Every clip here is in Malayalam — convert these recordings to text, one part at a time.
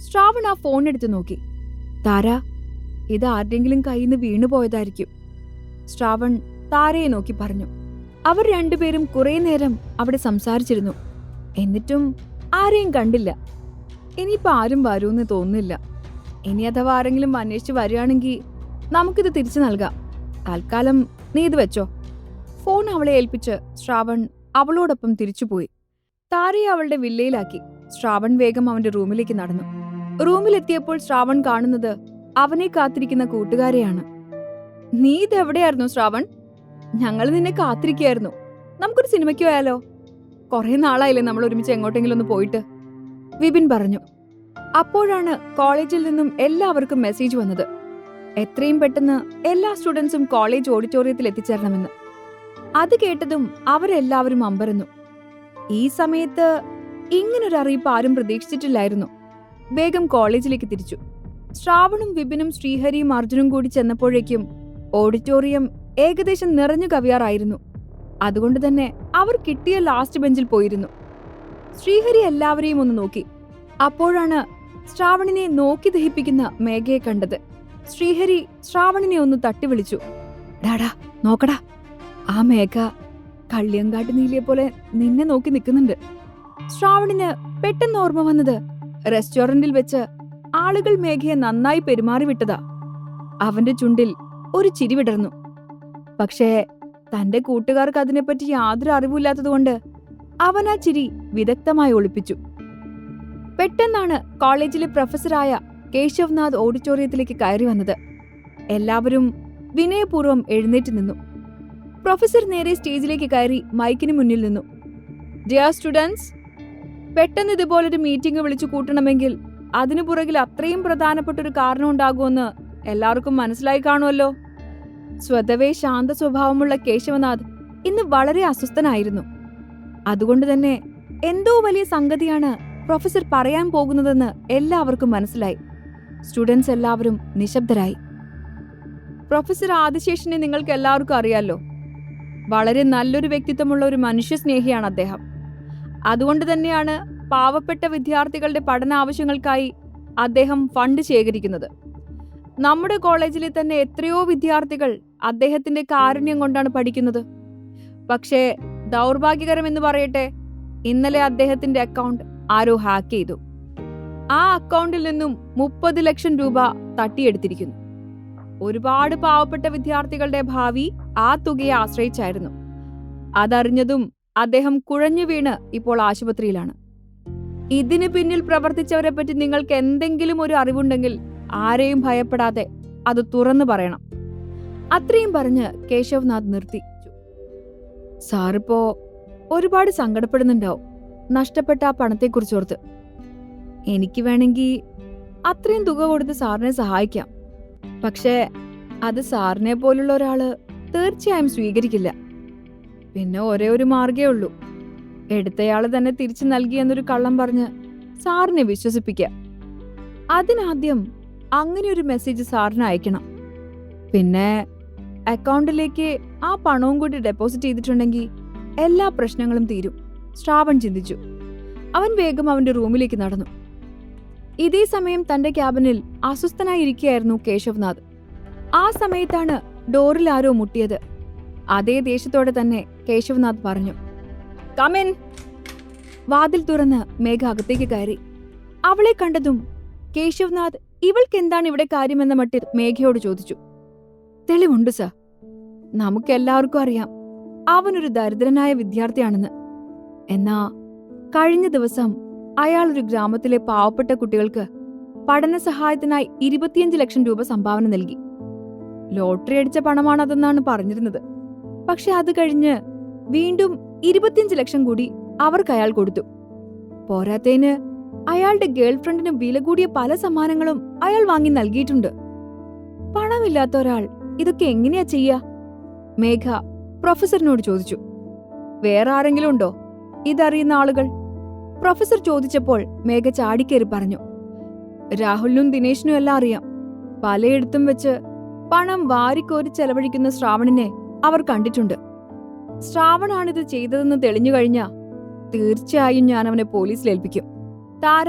ശ്രാവൺ ആ ഫോൺ എടുത്തു നോക്കി. താര ഇത് ആരുടെങ്കിലും കയ്യിൽ നിന്ന് വീണുപോയതായിരിക്കും ശ്രാവൺ താരയെ നോക്കി പറഞ്ഞു. അവർ രണ്ടുപേരും കുറെ നേരം അവിടെ സംസാരിച്ചിരുന്നു. എന്നിട്ടും ആരെയും കണ്ടില്ല. ഇനിയിപ്പോ ആരും വരുമെന്ന് തോന്നുന്നില്ല. ഇനി അഥവാ ആരെങ്കിലും അന്വേഷിച്ച് വരികയാണെങ്കിൽ നമുക്കിത് തിരിച്ചു നൽകാം. തൽക്കാലം നീ ഇത് വെച്ചോ. ഫോൺ അവളെ ഏൽപ്പിച്ച് ശ്രാവൺ അവളോടൊപ്പം തിരിച്ചുപോയി. താരയെ അവളുടെ വില്ലയിലാക്കി. ശ്രാവൺ വേഗം അവന്റെ റൂമിലേക്ക് നടന്നു. റൂമിലെത്തിയപ്പോൾ ശ്രാവൺ കാണുന്നത് അവനെ കാത്തിരിക്കുന്ന കൂട്ടുകാരെയാണ്. നീ ഇതെവിടെയായിരുന്നു ശ്രാവൺ? ഞങ്ങൾ നിന്നെ കാത്തിരിക്കുകയായിരുന്നു. നമുക്കൊരു സിനിമയ്ക്ക് പോയാലോ? കുറെ നാളായില്ലേ നമ്മൾ ഒരുമിച്ച് എങ്ങോട്ടെങ്കിലും ഒന്ന് പോയിട്ട്. വിപിൻ പറഞ്ഞു. അപ്പോഴാണ് കോളേജിൽ നിന്നും എല്ലാവർക്കും മെസ്സേജ് വന്നത്. എത്രയും പെട്ടെന്ന് എല്ലാ സ്റ്റുഡൻസും കോളേജ് ഓഡിറ്റോറിയത്തിൽ എത്തിച്ചേരണമെന്ന്. അത് കേട്ടതും അവരെല്ലാവരും അമ്പരന്നു. ഈ സമയത്ത് ഇങ്ങനൊരു അറിയിപ്പ് ആരും പ്രതീക്ഷിച്ചിട്ടില്ലായിരുന്നു. വേഗം കോളേജിലേക്ക് തിരിച്ചു. ശ്രാവണും വിപിനും ശ്രീഹരിയും അർജുനും കൂടി ചെന്നപ്പോഴേക്കും ഓഡിറ്റോറിയം ഏകദേശം നിറഞ്ഞു കവിയാറായിരുന്നു. അതുകൊണ്ട് തന്നെ അവർ കിട്ടിയ ലാസ്റ്റ് ബെഞ്ചിൽ പോയിരുന്നു. ശ്രീഹരി എല്ലാവരെയും ഒന്ന് നോക്കി. അപ്പോഴാണ് ശ്രാവണിനെ നോക്കി ദഹിപ്പിക്കുന്ന മേഘയെ കണ്ടത്. ശ്രീഹരി ശ്രാവണിനെ ഒന്ന് തട്ടി വിളിച്ചു. ഡാടാ നോക്കടാ. ആ മേഘ കള്ളിയങ്കാട്ട് നീലിയെ പോലെ നിന്നെ നോക്കി നിൽക്കുന്നുണ്ട്. ശ്രാവണിന് പെട്ടെന്ന് ഓർമ്മ വന്നത് റെസ്റ്റോറന്റിൽ വെച്ച് ആളുകൾ മേഘയെ നന്നായി പെരുമാറി വിട്ടതാ. അവന്റെ ചുണ്ടിൽ ഒരു ചിരി വിടർന്നു. പക്ഷേ തന്റെ കൂട്ടുകാർക്ക് അതിനെപ്പറ്റി യാതൊരു അറിവില്ലാത്തതുകൊണ്ട് അവൻ ആ ചിരി വിദഗ്ധമായി ഒളിപ്പിച്ചു. പെട്ടെന്നാണ് കോളേജിലെ പ്രൊഫസറായ കേശവ്നാഥ് ഓഡിറ്റോറിയത്തിലേക്ക് കയറി വന്നത്. എല്ലാവരും വിനയപൂർവം എഴുന്നേറ്റ് നിന്നു. പ്രൊഫസർ നേരെ സ്റ്റേജിലേക്ക് കയറി മൈക്കിന് മുന്നിൽ നിന്നു. ഡിയർ സ്റ്റുഡൻസ് പെട്ടെന്ന് ഇതുപോലൊരു മീറ്റിംഗ് വിളിച്ചു കൂട്ടണമെങ്കിൽ അതിനു പുറകിൽ അത്രയും പ്രധാനപ്പെട്ട ഒരു കാരണം ഉണ്ടാകുമെന്ന് എല്ലാവർക്കും മനസ്സിലായി കാണുമല്ലോ. സ്വതവേ ശാന്ത സ്വഭാവമുള്ള കേശവനാഥ് ഇന്ന് വളരെ അസ്വസ്ഥനായിരുന്നു. അതുകൊണ്ട് തന്നെ എന്തോ വലിയ സംഗതിയാണ് പ്രൊഫസർ പറയാൻ പോകുന്നതെന്ന് എല്ലാവർക്കും മനസ്സിലായി. സ്റ്റുഡൻസ് എല്ലാവരും നിശബ്ദരായി. പ്രൊഫസർ ആദിശേഷനെ നിങ്ങൾക്ക് എല്ലാവർക്കും അറിയാലോ. വളരെ നല്ലൊരു വ്യക്തിത്വമുള്ള ഒരു മനുഷ്യ സ്നേഹിയാണ് അദ്ദേഹം. അതുകൊണ്ട് തന്നെയാണ് പാവപ്പെട്ട വിദ്യാർത്ഥികളുടെ പഠന ആവശ്യങ്ങൾക്കായി അദ്ദേഹം ഫണ്ട് ശേഖരിക്കുന്നത്. നമ്മുടെ കോളേജിലെ തന്നെ എത്രയോ വിദ്യാർത്ഥികൾ അദ്ദേഹത്തിന്റെ കാരുണ്യം കൊണ്ടാണ് പഠിക്കുന്നത്. പക്ഷേ ദൗർഭാഗ്യകരം എന്ന് പറയട്ടെ ഇന്നലെ അദ്ദേഹത്തിന്റെ അക്കൗണ്ട് ആരോ ഹാക്ക് ചെയ്തു. ആ അക്കൗണ്ടിൽ നിന്നും മുപ്പത് ലക്ഷം രൂപ തട്ടിയെടുത്തിരിക്കുന്നു. ഒരുപാട് പാവപ്പെട്ട വിദ്യാർത്ഥികളുടെ ഭാവി ആ തുകയെ ആശ്രയിച്ചായിരുന്നു. അതറിഞ്ഞതും അദ്ദേഹം കുഴഞ്ഞു വീണ് ഇപ്പോൾ ആശുപത്രിയിലാണ്. ഇതിന് പിന്നിൽ പ്രവർത്തിച്ചവരെ പറ്റി നിങ്ങൾക്ക് എന്തെങ്കിലും ഒരു അറിവുണ്ടെങ്കിൽ ആരെയും ഭയപ്പെടാതെ അത് തുറന്നു പറയണം. അത്രയും പറഞ്ഞ് കേശവ്നാഥ് നിർത്തി. സാറിപ്പോ ഒരുപാട് സങ്കടപ്പെടുന്നുണ്ടാവും. നഷ്ടപ്പെട്ട ആ പണത്തെക്കുറിച്ചോർത്ത് എനിക്ക് വേണമെങ്കിൽ അത്രയും തുക കൊടുത്ത് സാറിനെ സഹായിക്കാം. പക്ഷേ അത് സാറിനെ പോലുള്ള ഒരാൾ തീർച്ചയായും സ്വീകരിക്കില്ല. പിന്നെ ഒരേ ഒരു മാർഗേ ഉള്ളൂ. എടുത്തയാൾ തന്നെ തിരിച്ചു നൽകിയെന്നൊരു കള്ളം പറഞ്ഞ് സാറിനെ വിശ്വസിപ്പിക്കുക അതിനാദ്യം അങ്ങനെ ഒരു മെസ്സേജ് സാറിന് അയക്കണം. പിന്നെ അക്കൗണ്ടിലേക്ക് ആ പണവും കൂടി ഡെപ്പോസിറ്റ് ചെയ്തിട്ടുണ്ടെങ്കിൽ എല്ലാ പ്രശ്നങ്ങളും തീരും. ശ്രാവൺ ചിന്തിച്ചു. അവൻ വേഗം അവന്റെ റൂമിലേക്ക് നടന്നു. ഇതേ സമയം തന്റെ ക്യാബിനിൽ അസ്വസ്ഥനായിരിക്കുകയായിരുന്നു കേശവ്നാഥ്. ആ സമയത്താണ് ഡോറിൽ ആരോ മുട്ടിയത്. അതേ ദേഷ്യത്തോടെ തന്നെ കേശവനാഥ് പറഞ്ഞു കമിൻ വാതിൽ തുറന്ന് മേഘ അകത്തേക്ക് കയറി. അവളെ കണ്ടതും കേശവനാഥ് ഇവൾക്ക് എന്താണ് ഇവിടെ കാര്യമെന്ന മട്ടിൽ മേഘയോട് ചോദിച്ചു തെളിവുണ്ട് സർ. നമുക്കെല്ലാവർക്കും അറിയാം. അവനൊരു ദരിദ്രനായ വിദ്യാർത്ഥിയാണെന്ന്. എന്നാ കഴിഞ്ഞ ദിവസം അയാൾ ഒരു ഗ്രാമത്തിലെ പാവപ്പെട്ട കുട്ടികൾക്ക് പഠന സഹായത്തിനായി ഇരുപത്തിയഞ്ച് ലക്ഷം രൂപ സംഭാവന നൽകി. ലോട്ടറി അടിച്ച പണമാണതെന്നാണ് പറഞ്ഞിരുന്നത്. പക്ഷെ അത് കഴിഞ്ഞ് വീണ്ടും ഇരുപത്തിയഞ്ച് ലക്ഷം കൂടി അവർക്ക് അയാൾ കൊടുത്തു. പോരാത്തതിന് അയാളുടെ ഗേൾഫ്രണ്ടിന് വില കൂടിയ പല സമ്മാനങ്ങളും അയാൾ വാങ്ങി നൽകിയിട്ടുണ്ട്. പണമില്ലാത്ത ഒരാൾ ഇതൊക്കെ എങ്ങനെയാ ചെയ്യാ? മേഘ പ്രൊഫസറിനോട് ചോദിച്ചു. വേറെ ആരെങ്കിലും ഉണ്ടോ? ഇതറിയുന്ന ആളുകൾ? പ്രൊഫസർ ചോദിച്ചപ്പോൾ മേഘ ചാടിക്കേറി പറഞ്ഞു. രാഹുലിനും ദിനേശിനും എല്ലാം അറിയാം. പലയിടത്തും വെച്ച് പണം വാരിക്കോരി ചെലവഴിക്കുന്ന ശ്രാവണിനെ അവർ കണ്ടിട്ടുണ്ട്. ശ്രാവണാണിത് ചെയ്തതെന്ന് തെളിഞ്ഞു കഴിഞ്ഞാ തീർച്ചയായും ഞാൻ അവനെ പോലീസിൽ ഏൽപ്പിക്കും. താര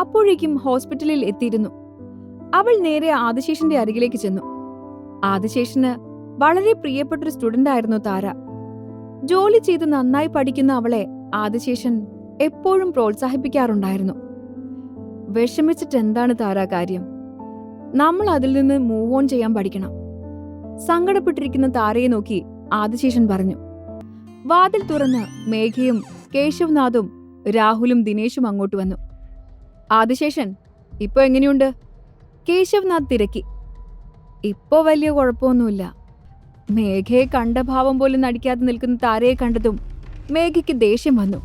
അപ്പോഴേക്കും ഹോസ്പിറ്റലിൽ എത്തിയിരുന്നു. അവൾ നേരെ ആദിശേഷന്റെ അരികിലേക്ക് ചെന്നു. ആദിശേഷന് വളരെ പ്രിയപ്പെട്ടൊരു സ്റ്റുഡന്റ് ആയിരുന്നു താര. ജോലി ചെയ്ത് നന്നായി പഠിക്കുന്ന അവളെ ആദിശേഷൻ എപ്പോഴും പ്രോത്സാഹിപ്പിക്കാറുണ്ടായിരുന്നു. വിഷമിച്ചിട്ട് എന്താണ് താര കാര്യം? നമ്മൾ അതിൽ നിന്ന് മൂവ് ഓൺ ചെയ്യാൻ പഠിക്കണം. സങ്കടപ്പെട്ടിരിക്കുന്ന താരയെ നോക്കി ആദിശേഷൻ പറഞ്ഞു. വാതിൽ തുറന്ന് മേഘയും കേശവനാഥും രാഹുലും ദിനേശും അങ്ങോട്ട് വന്നു. ആദിശേഷൻ ഇപ്പൊ എങ്ങനെയുണ്ട്? കേശവനാഥ് തിരക്കി. ഇപ്പോ വലിയ കുഴപ്പമൊന്നുമില്ല. മേഘയെ കണ്ട ഭാവം പോലും നടിക്കാതെ നിൽക്കുന്ന താരയെ കണ്ടതും മേഘയ്ക്ക് ദേഷ്യം വന്നു.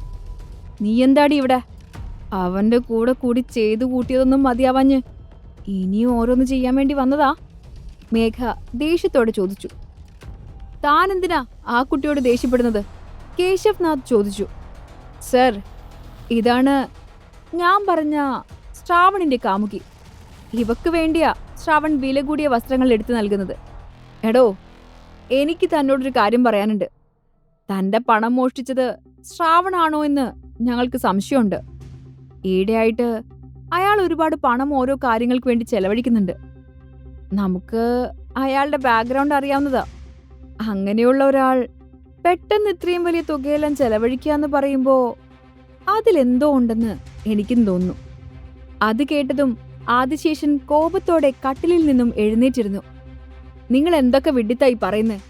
നീ എന്താടി ഇവിടെ? അവന്റെ കൂടെ കൂടി ചെയ്തു കൂട്ടിയതൊന്നും മതിയാവാഞ്ഞ്. ഇനിയും ഓരോന്ന് ചെയ്യാൻ വേണ്ടി വന്നതാ? മേഘ ദേഷ്യത്തോടെ ചോദിച്ചു. താൻ എന്തിനാ ആ കുട്ടിയോട് ദേഷ്യപ്പെടുന്നത്? കേശവ്നാഥ് ചോദിച്ചു. സർ ഇതാണ് ഞാൻ പറഞ്ഞ ശ്രാവണിന്റെ കാമുകി. ഇവക്ക് വേണ്ടിയാ ശ്രാവൺ വില കൂടിയ വസ്ത്രങ്ങൾ എടുത്തു നൽകുന്നത്. എടോ എനിക്ക് തന്നോടൊരു കാര്യം പറയാനുണ്ട്. തന്റെ പണം മോഷ്ടിച്ചത് ശ്രാവണാണോ എന്ന് ഞങ്ങൾക്ക് സംശയമുണ്ട്. ഈടെയായിട്ട് അയാൾ ഒരുപാട് പണം ഓരോ കാര്യങ്ങൾക്ക് വേണ്ടി ചെലവഴിക്കുന്നുണ്ട്. നമുക്ക് അയാളുടെ ബാക്ക്ഗ്രൗണ്ട് അറിയാവുന്നതാ. അങ്ങനെയുള്ള ഒരാൾ പെട്ടെന്ന് ഇത്രയും വലിയ തുകയെല്ലാം ചെലവഴിക്കുക എന്ന് പറയുമ്പോൾ അതിലെന്തോ ഉണ്ടെന്ന് എനിക്കും തോന്നുന്നു. അത് കേട്ടതും ആദിശേഷൻ കോപത്തോടെ കട്ടിലിൽ നിന്നും എഴുന്നേറ്റിരുന്നു. നിങ്ങൾ എന്തൊക്കെ വിഡിത്തായി പറയുന്നേ?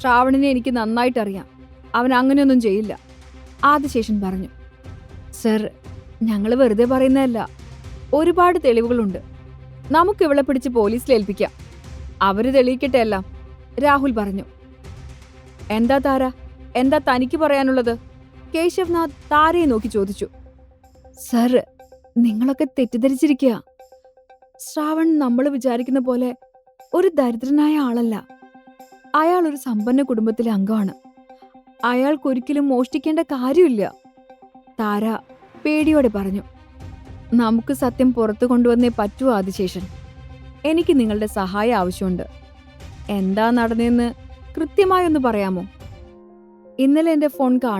ശ്രാവണിനെ എനിക്ക് നന്നായിട്ടറിയാം. അവൻ അങ്ങനെയൊന്നും ചെയ്യില്ല. ആദിശേഷൻ പറഞ്ഞു. സർ ഞങ്ങൾ വെറുതെ പറയുന്നതല്ല. ഒരുപാട് തെളിവുകളുണ്ട്. നമുക്ക് ഇവളെ പിടിച്ച് പോലീസിൽ ഏൽപ്പിക്കാം. അവർ തെളിയിക്കട്ടെ എല്ലാം രാഹുൽ പറഞ്ഞു. എന്താ താര? എന്താ തനിക്ക് പറയാനുള്ളത്? കേശവ്നാഥ് താരയെ നോക്കി ചോദിച്ചു. സർ നിങ്ങളൊക്കെ തെറ്റിദ്ധരിച്ചിരിക്കുക ശ്രാവൺ നമ്മൾ വിചാരിക്കുന്ന പോലെ ഒരു ദരിദ്രനായ ആളല്ല. അയാൾ ഒരു സമ്പന്ന കുടുംബത്തിലെ അംഗമാണ്. അയാൾക്കൊരിക്കലും മോഷ്ടിക്കേണ്ട കാര്യമില്ല. താര പേടിയോടെ പറഞ്ഞു. നമുക്ക് സത്യം പുറത്തു കൊണ്ടുവന്നേ പറ്റൂ ആദിശേഷൻ. എനിക്ക് നിങ്ങളുടെ സഹായം ആവശ്യമുണ്ട്. എന്താ നടന്നതെന്ന് കൃത്യമായൊന്ന് പറയാമോ? ഇന്നലെ എന്റെ ഫോൺ കാണാൻ